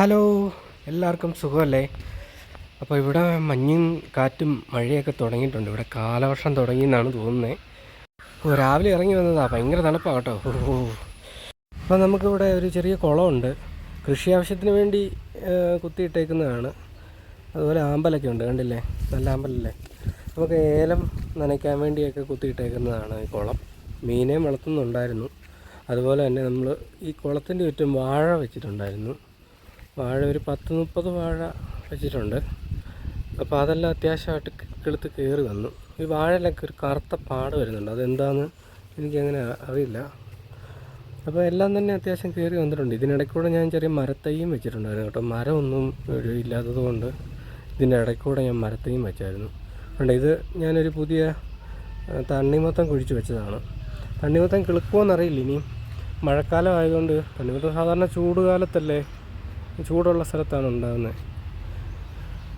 Hello എല്ലാവർക്കും സുഖമല്ലേ? അപ്പോൾ ഇവിടെ മഞ്ഞും കാറ്റും മഴയൊക്കെ തുടങ്ങിയിട്ടുണ്ട്. ഇവിടെ കാലവർഷം തുടങ്ങി എന്നാണ് തോന്നുന്നത് ഓ രാവിലെ ഇറങ്ങി വന്നതാ. ഭയങ്കര തണുപ്പാണ് കേട്ടോ. ഓ അപ്പോൾ നമുക്കിവിടെ ഒരു ചെറിയ കുളമുണ്ട്. കൃഷി ആവശ്യത്തിന് വേണ്ടി കുത്തിയിട്ടേക്കുന്നതാണ്. അതുപോലെ ആമ്പലൊക്കെ ഉണ്ട് കണ്ടില്ലേ? നല്ല ആമ്പലല്ലേ? നമുക്ക് ഏലം നനയ്ക്കാൻ വേണ്ടിയൊക്കെ കുത്തിയിട്ടേക്കുന്നതാണ് ഈ കുളം. മീനെയും വളർത്തുന്നുണ്ടായിരുന്നു. അതുപോലെ തന്നെ നമ്മൾ ഈ കുളത്തിന്റെ ചുറ്റും വാഴ വെച്ചിട്ടുണ്ടായിരുന്നു. വാഴ ഒരു പത്ത് മുപ്പത് വാഴ വെച്ചിട്ടുണ്ട്. അപ്പോൾ അതെല്ലാം അത്യാവശ്യമായിട്ട് കിളുത്ത് കയറി വന്നു. ഈ വാഴയിലൊക്കെ ഒരു കറുത്ത പാട് വരുന്നുണ്ട്. അതെന്താണെന്ന് എനിക്കങ്ങനെ അറിയില്ല. അപ്പോൾ എല്ലാം തന്നെ അത്യാവശ്യം കയറി വന്നിട്ടുണ്ട്. ഇതിനിടയ്ക്കൂടെ ഞാൻ ചെറിയ മരത്തൈയും വെച്ചിട്ടുണ്ടായിരുന്നു കേട്ടോ. മരമൊന്നും ഒരു ഇല്ലാത്തത് കൊണ്ട് ഇതിന്റെ ഇടയ്ക്കൂടെ ഞാൻ മരത്തൈയും വെച്ചായിരുന്നു. അതുകൊണ്ട് ഇത് ഞാനൊരു പുതിയ തണ്ണിമത്തം കുഴിച്ച് വെച്ചതാണ്. തണ്ണിമത്തം കിളുക്കുമോയെന്നറിയില്ല ഇനി. മഴക്കാലം ആയതുകൊണ്ട് തണ്ണിമത്തം സാധാരണ ചൂട് കാലത്തല്ലേ ചൂടുള്ള സ്ഥലത്താണ് ഉണ്ടാകുന്നത്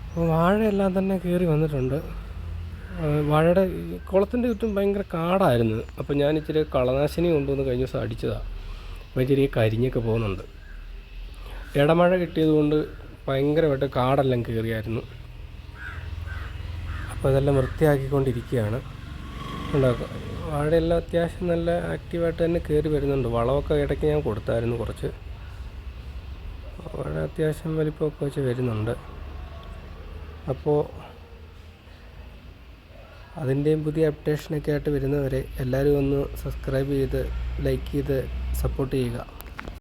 അപ്പോൾ വാഴയെല്ലാം തന്നെ കയറി വന്നിട്ടുണ്ട്. വാഴയുടെ കുളത്തിന്റെ ചുറ്റും ഭയങ്കര കാടായിരുന്നു. അപ്പോൾ ഞാൻ ഇച്ചിരി കളനാശിനി കൊണ്ടുവന്ന് കഴിഞ്ഞ ദിവസം അടിച്ചതാണ് അപ്പോൾ ഇച്ചിരി കരിഞ്ഞൊക്കെ പോകുന്നുണ്ട്. ഇടമഴ കിട്ടിയതുകൊണ്ട് ഭയങ്കരമായിട്ട് കാടെല്ലാം കയറിയായിരുന്നു. അപ്പോൾ അതെല്ലാം വൃത്തിയാക്കിക്കൊണ്ടിരിക്കുകയാണ്. ഉണ്ടാക്കുക വാഴയെല്ലാം അത്യാവശ്യം നല്ല ആക്റ്റീവായിട്ട് തന്നെ കയറി വരുന്നുണ്ട്. വളമൊക്കെ ഇടയ്ക്ക് ഞാൻ കൊടുത്തായിരുന്നു കുറച്ച്. വാഴ അത്യാവശ്യം വലിപ്പമൊക്കെ വെച്ച് വരുന്നുണ്ട്. അപ്പോൾ അതിന്റെയും പുതിയ അപ്ഡേഷനൊക്കെ ആയിട്ട് വരുന്നവരെ എല്ലാവരും ഒന്ന് സബ്സ്ക്രൈബ് ചെയ്ത് ലൈക്ക് ചെയ്ത് സപ്പോർട്ട് ചെയ്യുക.